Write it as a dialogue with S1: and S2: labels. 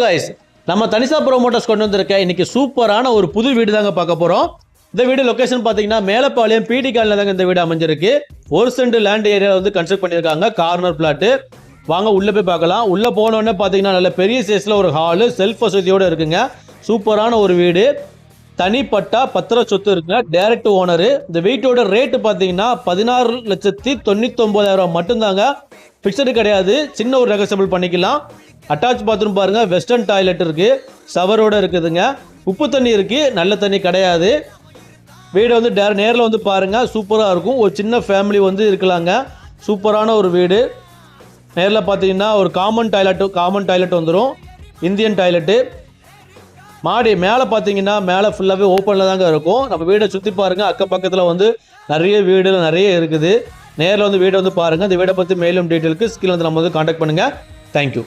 S1: Guys நம்ம தனிசா promoters கொண்டு வந்திருக்க இன்னைக்கு சூப்பரான ஒரு புது வீடு தாங்க பார்க்க போகிறோம் இந்த வீடு லொக்கேஷன் பார்த்தீங்கன்னா மேலப்பாளையம் பிடி காலில் தாங்க இந்த வீடு அமைஞ்சிருக்கு. ஒரு சென்ட் லேண்ட் ஏரியா வந்து கன்ஸ்ட்ரக்ட் பண்ணியிருக்காங்க கார்னர் பிளாட்டு வாங்க உள்ளே போய் பார்க்கலாம். உள்ளே போனோடனே பார்த்தீங்கன்னா நல்ல பெரிய சைஸில் ஒரு ஹாலு செல்ஃப் வசதியோடு இருக்குங்க. சூப்பரான ஒரு வீடு. தனிப்பட்டா பத்திர சொத்து இருக்குங்க டேரக்ட் ஓனரு இந்த வீட்டோட ரேட்டு பார்த்தீங்கன்னா பதினாறு லட்சத்தி தொண்ணூத்தொம்பதாயிரம் மட்டும்தாங்க. ஃபிக்ஸடு கிடையாது. சின்ன ஒரு ரெகசபிள் பண்ணிக்கலாம். அட்டாச் பாத்ரூம் பாருங்கள் வெஸ்டர்ன் டாய்லெட் இருக்குது ஷவரோட இருக்குதுங்க. உப்பு தண்ணி இருக்குது நல்ல தண்ணி கிடையாது. வீடு வந்து டே நேரில் வந்து பாருங்க. சூப்பராக இருக்கும். ஒரு சின்ன ஃபேமிலி வந்து இருக்கலாங்க. சூப்பரான ஒரு வீடு. நேரில் பார்த்தீங்கன்னா ஒரு காமன் டாய்லெட்டு காமன் டாய்லெட் வந்துடும் இந்தியன் டாய்லெட்டு மாடி மேலே பார்த்தீங்கன்னா மேலே ஃபுல்லாகவே ஓப்பனில் தாங்க இருக்கும். நம்ம வீடை சுற்றி பாருங்கள் அக்கம் பக்கத்தில் வந்து நிறைய வீடு நிறைய இருக்குது. நேரில் வந்து வீடை வந்து பாருங்கள் இந்த வீடை பற்றி மேலும் டீட்டெயிலுக்கு ஸ்கில் வந்து நம்ம வந்து காண்டாக்ட் பண்ணுங்கள் தேங்க்யூ